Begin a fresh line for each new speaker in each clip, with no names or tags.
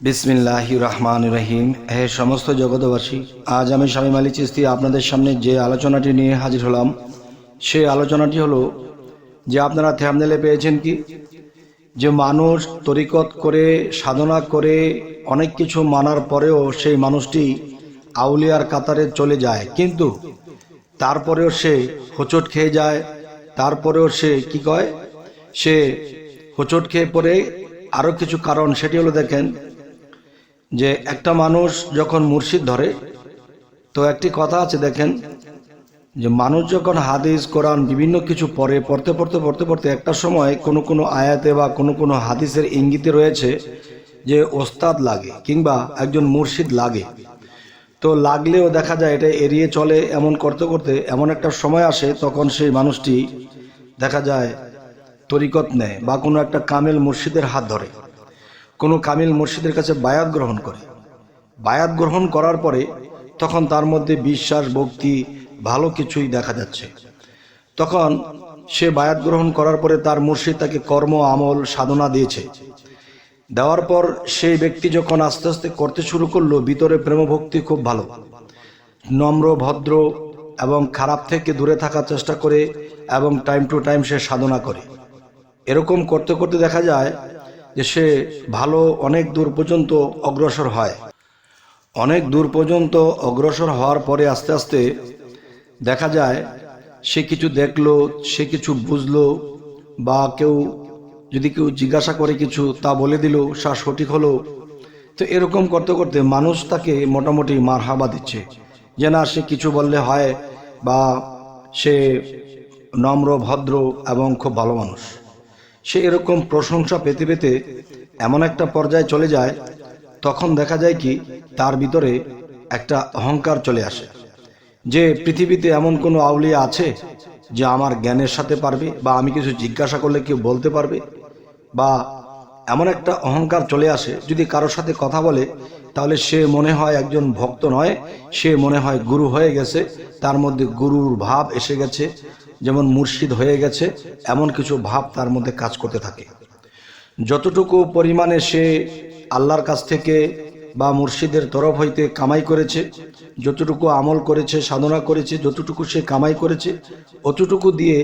বিসমিল্লাহ রহমান রহিম। হে সমস্ত জগতবাসী আজ আমি স্বামী মালি চিস্তি আপনাদের সামনে যে আলোচনাটি নিয়ে হাজির হলাম সেই আলোচনাটি হলো, যে আপনারা থ্যামনেলে পেয়েছেন কি? যে মানুষ তরিকত করে, সাধনা করে, অনেক কিছু মানার পরেও সেই মানুষটি আউলিয়ার কাতারে চলে যায়। কিন্তু তারপরেও সে হোঁচট খেয়ে যায়। তারপরেও সে কি কয়? সে হোঁচট খেয়ে পরে আরও কিছু কারণ, সেটি হলো দেখেন যে একটা মানুষ যখন মুর্শিদ ধরে, তো একটি কথা আছে দেখেন, যে মানুষ যখন হাদিস, কোরআন বিভিন্ন কিছু পড়ে, পড়তে পড়তে পড়তে পড়তে একটা সময় কোনো কোনো আয়াতে বা কোনো কোনো হাদিসের ইঙ্গিতে রয়েছে যে ওস্তাদ লাগে কিংবা একজন মুর্শিদ লাগে। তো লাগলেও দেখা যায় এটা এড়িয়ে চলে, এমন করতে করতে, এমন একটা সময় আসে তখন সেই মানুষটি দেখা যায় তরিকত নেয় বা কোনো একটা কামেল মুর্শিদের হাত ধরে। কোনো কামিল মুর্শিদের কাছে বায়াত গ্রহণ করে। বায়াত গ্রহণ করার পরে তখন তার মধ্যে বিশ্বাস, ভক্তি, ভালো কিছুই দেখা যাচ্ছে। তখন সে বায়াত গ্রহণ করার পরে তার মুর্শিদ তাকে কর্ম, আমল, সাধনা দিয়েছে। দেওয়ার পর সেই ব্যক্তি যখন আস্তে আস্তে করতে শুরু করল, ভিতরে প্রেমভক্তি খুব ভালো। নম্র, ভদ্র এবং খারাপ থেকে দূরে থাকার চেষ্টা করে এবং টাইম টু টাইম সে সাধনা করে। এরকম করতে করতে দেখা যায় যে সে ভালো অনেক দূর পর্যন্ত অগ্রসর হয়। অনেক দূর পর্যন্ত অগ্রসর হওয়ার পরে আস্তে আস্তে দেখা যায়, সে কিছু দেখল, সে কিছু বুঝলো বা কেউ যদি কেউ জিজ্ঞাসা করে কিছু তা বলে দিল, সা সঠিক হলো। তো এরকম করতে করতে মানুষ তাকে মোটামুটি মার হাবা দিচ্ছে যে না, সে কিছু বললে হয় বা সে নম্র, ভদ্র এবং খুব ভালো মানুষ। সে এরকম প্রশংসা পেতে পেতে এমন একটা পর্যায়ে চলে যায়, তখন দেখা যায় কি তার ভিতরে একটা অহংকার চলে আসে। যে পৃথিবীতে এমন কোনো আউলিয়া আছে যে আমার জ্ঞানের সাথে পারবে বা আমি কিছু জিজ্ঞাসা করলে কেউ বলতে পারবে? বা এমন একটা অহংকার চলে আসে, যদি কারোর সাথে কথা বলে, তাহলে সে মনে হয় একজন ভক্ত নয়, সে মনে হয় গুরু হয়ে গেছে, তার মধ্যে গুরুর ভাব এসে গেছে যেমন মুর্শিদ হয়ে গেছে, এমন কিছু ভাব তার মধ্যে কাজ করতে থাকে। যতটুকু পরিমাণে সে আল্লাহর কাছ থেকে বা মুর্শিদের তরফ হইতে কামাই করেছে, যতটুকু আমল করেছে, সাধনা করেছে, যতটুকু সে কামাই করেছে, অতটুকু দিয়ে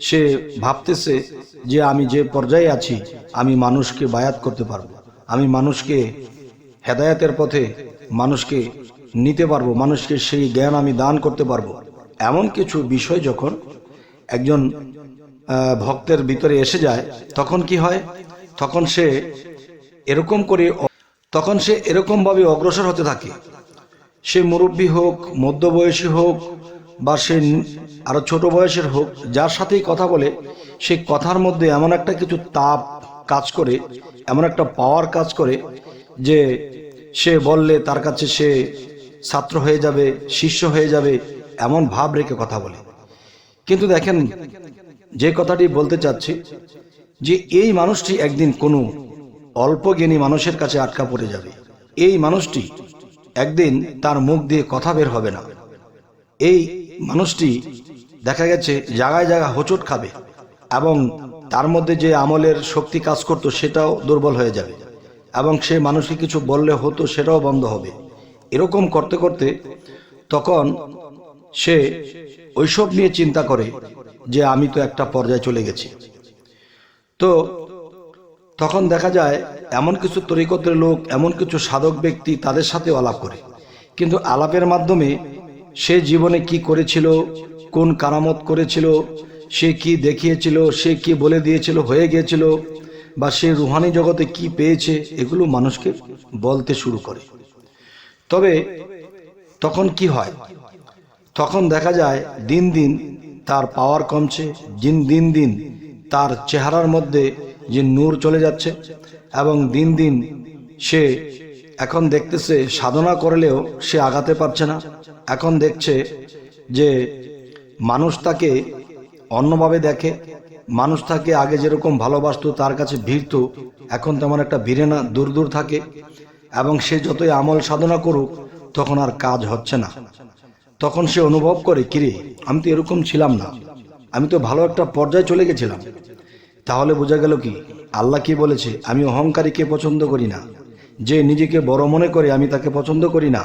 সে ভাবতেছে যে আমি যে পর্যায়ে আছি, আমি মানুষকে বায়াত করতে পারব। আমি মানুষকে হেদায়াতের পথে মানুষকে নিতে পারব, মানুষকে সেই জ্ঞান আমি দান করতে পারব। এমন কিছু বিষয় যখন একজন ভক্তের ভিতরে এসে যায়, তখন কি হয়? তখন সে এরকম করে তখন সে এরকমভাবে অগ্রসর হতে থাকে। সে মুরব্বী হোক, মধ্যবয়সী হোক, বা সে আরও ছোট বয়সের হোক, যার সাথেই কথা বলে, সে কথার মধ্যে এমন একটা কিছু তাপ কাজ করে, এমন একটা পাওয়ার কাজ করে যে সে বললে তার কাছে সে ছাত্র হয়ে যাবে, শিষ্য হয়ে যাবে এমন ভাব রেখে কথা বলে। কিন্তু দেখেন, যে কথাটি বলতে চাচ্ছি, যে এই মানুষটি একদিন কোনো অল্প জ্ঞানী মানুষের কাছে আটকা পড়ে যাবে। এই মানুষটি একদিন তার মুখ দিয়ে কথা বের হবে না। এই মানুষটি দেখা গেছে জায়গায় জায়গায় হোঁচট খাবে এবং তার মধ্যে যে আমলের শক্তি কাজ করতো সেটাও দুর্বল হয়ে যাবে এবং সে মানুষকে কিছু বললে হতো সেটাও বন্ধ হবে। এরকম করতে করতে তখন সে ওইসব নিয়ে চিন্তা করে যে আমি তো একটা পর্যায়ে চলে গেছি। তো তখন দেখা যায় এমন কিছু তরিকতের লোক, এমন কিছু সাধক ব্যক্তি তাদের সাথে আলাপ করে। কিন্তু আলাপের মাধ্যমে সে জীবনে কি করেছিল, কোন কারামত করেছিল, সে কি দেখিয়েছিল, সে কি বলে দিয়েছিল, হয়ে গিয়েছিল, বা সে রুহানি জগতে কি পেয়েছে, এগুলো মানুষকে বলতে শুরু করে। তবে তখন কি হয়? তখন দেখা যায় দিন দিন তার পাওয়ার কমছে দিন দিন দিন তার চেহারার মধ্যে যে নূর চলে যাচ্ছে এবং দিন দিন সে এখন দেখতেছে সাধনা করলেও সে আগাতে পারছে না। এখন দেখছে যে মানুষ তাকে অন্যভাবে দেখে, মানুষ তাকে আগে যেরকম ভালোবাসতো, তার কাছে ভিড়ত, এখন তেমন একটা ভিড়ে না, দূর দূর থাকে এবং সে যতই আমল সাধনা করুক, তখন আর কাজ হচ্ছে না। তখন সে অনুভব করে, কিরে, আমি তো এরকম ছিলাম না। আমি তো ভালো একটা পর্যায়ে চলে গেছিলাম। তাহলে বোঝা গেল কি, আল্লাহ কি বলেছে, আমি অহংকারীকে পছন্দ করি না। যে নিজেকে বড় মনে করে, আমি তাকে পছন্দ করি না।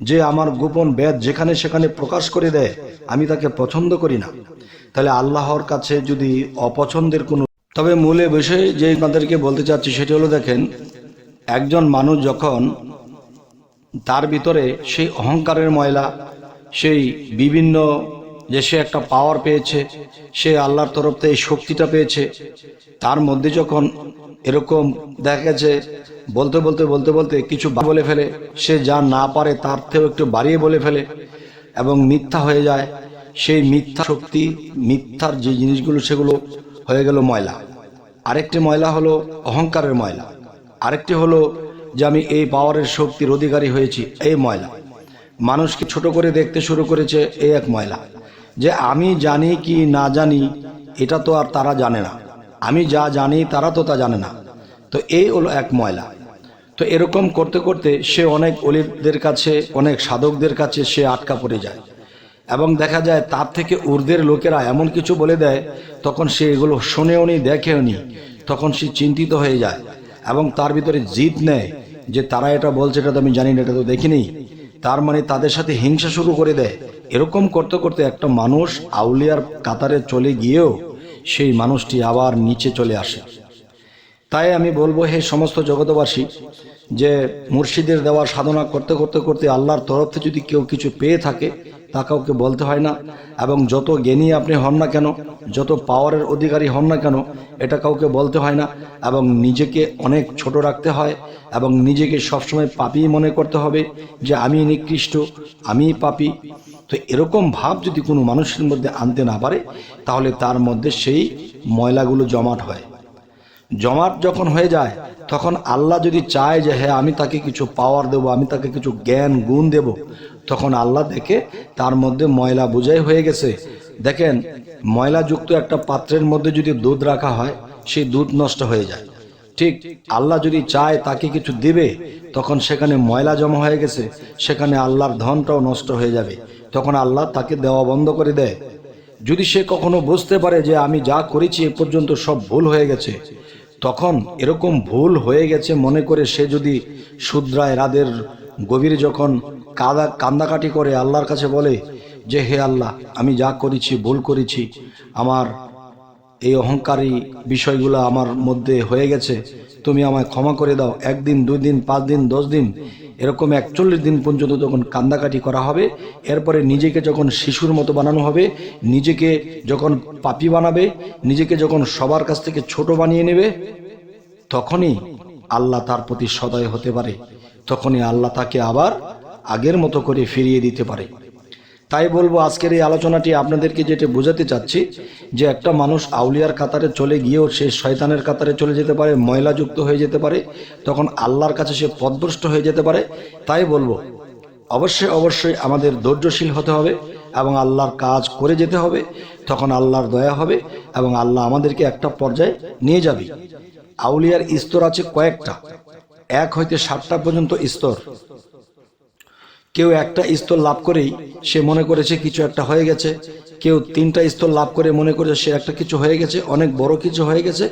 যে আমার গোপন বেদ যেখানে সেখানে প্রকাশ করে দেয়, আমি তাকে পছন্দ করি না। তাহলে আল্লাহর কাছে যদি অপছন্দের কোনো তবে মূলে বিষয়ে যে আপনাদেরকে বলতে চাচ্ছি সেটি হলো দেখেন, একজন মানুষ যখন তার ভিতরে সেই অহংকারের ময়লা সেই বিভিন্ন যে সে একটা পাওয়ার পেয়েছে, সে আল্লাহর তরফ থেকে এই শক্তিটা পেয়েছে, তার মধ্যে যখন এরকম দেখা গেছে, বলতে বলতে বলতে বলতে কিছু বলে ফেলে, সে যা না পারে তার থেকেও একটু বাড়িয়ে বলে ফেলে এবং মিথ্যা হয়ে যায়। সেই মিথ্যা শক্তি, মিথ্যার যে জিনিসগুলো, সেগুলো হয়ে গেল ময়লা। আরেকটি ময়লা হলো অহংকারের ময়লা। আরেকটি হলো যে আমি এই পাওয়ারের শক্তির অধিকারী হয়েছি, এই ময়লা। মানুষকে ছোট করে দেখতে শুরু করেছে এই এক ময়লা। যে আমি জানি কি না জানি, এটা তো আর তারা জানে না। আমি যা জানি তারা তো তা জানে না। তো এই হলো এক ময়লা। তো এরকম করতে করতে সে অনেক অলিদের কাছে, অনেক সাধকদের কাছে সে আটকা পড়ে যায়। এবং দেখা যায় তার থেকে উর্দের লোকেরা এমন কিছু বলে দেয়, তখন সে এগুলো শোনেও নি, দেখেও নি, তখন সে চিন্তিত হয়ে যায়। এবং তার ভিতরে জিদ নেয় যে তারা এটা বলছে, এটা তো আমি জানি না, এটা তো দেখিনি। তার মানে তাদের সাথে হিংসা শুরু করে দেয়। এরকম করতে করতে একটা মানুষ আউলিয়ার কাতারে চলে গিয়েও সেই মানুষটি আবার নিচে চলে আসে। তাই আমি বলব, হে সমস্ত জগতবাসী যে মুর্শিদের দেওয়া সাধনা করতে করতে করতে আল্লাহর তরফ থেকে যদি কেউ কিছু পেয়ে থাকে তা কাউকে বলতে হয় না। এবং যত জ্ঞানী আপনি হন না কেন, যত পাওয়ারের অধিকারী হন না কেন, এটা কাউকে বলতে হয় না। এবং নিজেকে অনেক ছোট রাখতে হয় এবং নিজেকে সবসময় পাপি মনে করতে হবে যে আমি নিকৃষ্ট আমি পাপি। তো এরকম ভাব যদি কোনো মানুষের মধ্যে আনতে না পারে, তাহলে তার মধ্যে সেই ময়লাগুলো জমাট হয়। জমাট যখন হয়ে যায়, তখন আল্লাহ যদি চায় যে হ্যাঁ আমি তাকে কিছু পাওয়ার দেব, আমি তাকে কিছু জ্ঞান, গুণ দেব তখন আল্লাহ দেখে তার মধ্যে ময়লা বোঝাই হয়ে গেছে। দেখেন, ময়লাযুক্ত একটা পাত্রের মধ্যে যদি দুধ রাখা হয়, সেই দুধ নষ্ট হয়ে যায়। ঠিক, আল্লাহ যদি চায় তাকে কিছু দিবে, তখন সেখানে ময়লা জমা হয়ে গেছে, সেখানে আল্লাহর ধনটাও নষ্ট হয়ে যাবে। তখন আল্লাহ তাকে দেওয়া বন্ধ করে দেয়। যদি সে কখনো বুঝতে পারে যে আমি যা করেছি এ পর্যন্ত সব ভুল হয়ে গেছে, তখন এরকম ভুল হয়ে গেছে মনে করে সে যদি শুদ্রায় রাদের গভীরে যখন কাদা কান্দাকাটি করে আল্লাহর কাছে বলে, যে হে আল্লাহ, আমি যা করেছি, ভুল করেছি, আমার এই অহংকারী বিষয়গুলো আমার মধ্যে হয়ে গেছে, তুমি আমায় ক্ষমা করে দাও। একদিন, দুই দিন, পাঁচ দিন, দশ দিন, এরকম একচল্লিশ দিন পর্যন্ত যখন কান্দাকাটি করা হবে, এরপরে নিজেকে যখন শিশুর মতো বানানো হবে, নিজেকে যখন পাপি বানাবে, নিজেকে যখন সবার কাছ থেকে ছোট বানিয়ে নেবে, তখনই আল্লাহ তার প্রতি সদয় হতে পারে। তখনই আল্লাহ তাকে আবার আগের মতো করে ফিরিয়ে দিতে পারে। তাই বলব আজকের এই আলোচনাটি আপনাদেরকে যেটা বোঝাতে চাচ্ছি, যে একটা মানুষ আউলিয়ার কাতারে চলে গিয়েও সে শয়তানের কাতারে চলে যেতে পারে, ময়লাযুক্ত হয়ে যেতে পারে, তখন আল্লাহর কাছে সে পদভ্রষ্ট হয়ে যেতে পারে। তাই বলব, অবশ্যই অবশ্যই আমাদের ধৈর্যশীল হতে হবে এবং আল্লাহর কাজ করে যেতে হবে, তখন আল্লাহর দয়া হবে এবং আল্লাহ আমাদেরকে একটা পর্যায়ে নিয়ে যাবে। আউলিয়ার স্তর আছে কয়েকটা, এক হইতে সাতটা পর্যন্ত স্তর। কেউ একটা স্তর লাভ করেই সে মনে করেছে কিছু একটা হয়ে গেছে। কেউ তিনটা স্তর লাভ করে মনে করেছে সে একটা কিছু হয়ে গেছে, অনেক বড় কিছু হয়ে গেছে।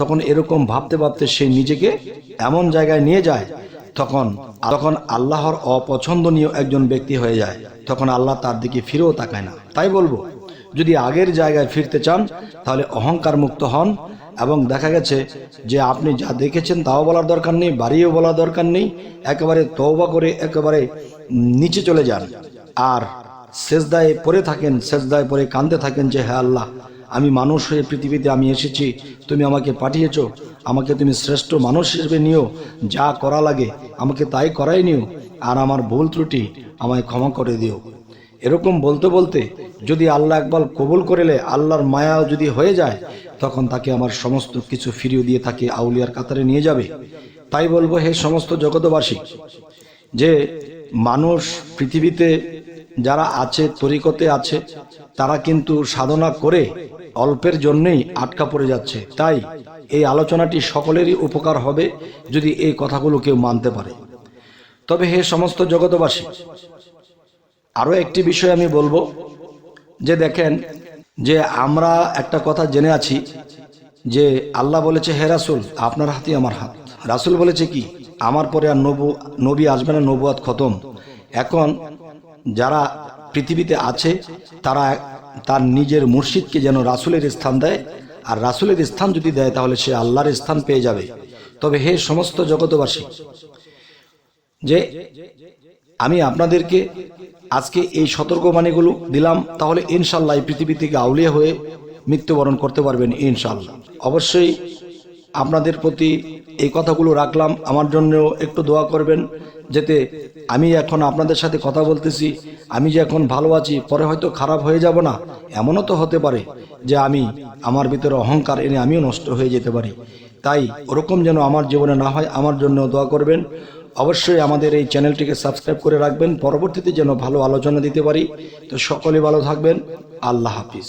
তখন এরকম ভাবতে ভাবতে সে নিজেকে এমন জায়গায় নিয়ে যায়, তখন তখন আল্লাহর অপছন্দনীয় একজন ব্যক্তি হয়ে যায়। তখন আল্লাহ তার দিকে ফিরেও তাকায় না। তাই বলব, যদি আগের জায়গায় ফিরতে চান, তাহলে অহংকার মুক্ত হন এবং দেখা গেছে যে আপনি যা দেখেছেন তাও বলার দরকার নেই বাড়িও বলার দরকার নেই, একেবারে তওবা করে একেবারে নিচে চলে যান। আর সেজদায় পরে থাকেন, সেজদায় পরে কাঁদতে থাকেন যে হ্যাঁ আল্লাহ, আমি মানুষ হয়ে পৃথিবীতে আমি এসেছি, তুমি আমাকে পাঠিয়েছ, আমাকে তুমি শ্রেষ্ঠ মানুষ হিসেবে নিও, যা করা লাগে আমাকে তাই করাই নিও, আর আমার ভুল ত্রুটি আমায় ক্ষমা করে দিও। এরকম বলতে বলতে যদি আল্লাহ একবার কবুল করেলে আল্লাহর মায়া যদি হয়ে যায় তখন তাকে আমার সমস্ত কিছু ফিরিয়ে দিয়ে তাকে আউলিয়ার কাতারে নিয়ে যাবে। তাই বলব, হে সমস্ত জগতবাসী যে মানুষ পৃথিবীতে যারা আছে, তরিকতে আছে, তারা কিন্তু সাধনা করে অল্পের জন্যেই আটকা পড়ে যাচ্ছে। তাই এই আলোচনাটি সকলেরই উপকার হবে যদি এই কথাগুলো কেউ মানতে পারে। তবে হে সমস্ত জগতবাসী আরও একটি বিষয় আমি বলব, যে দেখেন যে আমরা একটা কথা জেনে আছি যে আল্লাহ বলেছে, হে রাসুল, আপনার হাতই আমার হাত। রাসুল বলেছে কি? আমার পরে আর নবু, নবী আসবে না, নবুয়াত খতম। এখন যারা পৃথিবীতে আছে, তারা তার নিজের মুর্শিদকে যেন রাসুলের স্থান দেয়। আর রাসুলের স্থান যদি দেয়, তাহলে সে আল্লাহর স্থান পেয়ে যাবে। তবে হে সমস্ত জগতবাসী যে আমি আপনাদেরকে আজকে এই সতর্কবাণীগুলো দিলাম, তাহলে ইনশাল্লাহ পৃথিবী থেকে আউলিয়া হয়ে মৃত্যুবরণ করতে পারবেন ইনশাল্লাহ। অবশ্যই আপনাদের প্রতি এই কথাগুলো রাখলাম। আমার জন্য একটু দোয়া করবেন, যেতে আমি এখন আপনাদের সাথে কথা বলতেছি, আমি যে এখন ভালো আছি, পরে হয়তো খারাপ হয়ে যাব না, এমনও তো হতে পারে যে আমি আমার ভিতরে অহংকার এনে আমিও নষ্ট হয়ে যেতে পারি। তাই ওরকম যেন আমার জীবনে না হয়, আমার জন্য দোয়া করবেন। অবশ্যই আমাদের এই চ্যানেলটিকে সাবস্ক্রাইব করে রাখবেন। পরবর্তীতে যেন ভালো আলোচনা দিতে পারি। তো সকলে ভালো থাকবেন। আল্লাহ হাফিজ।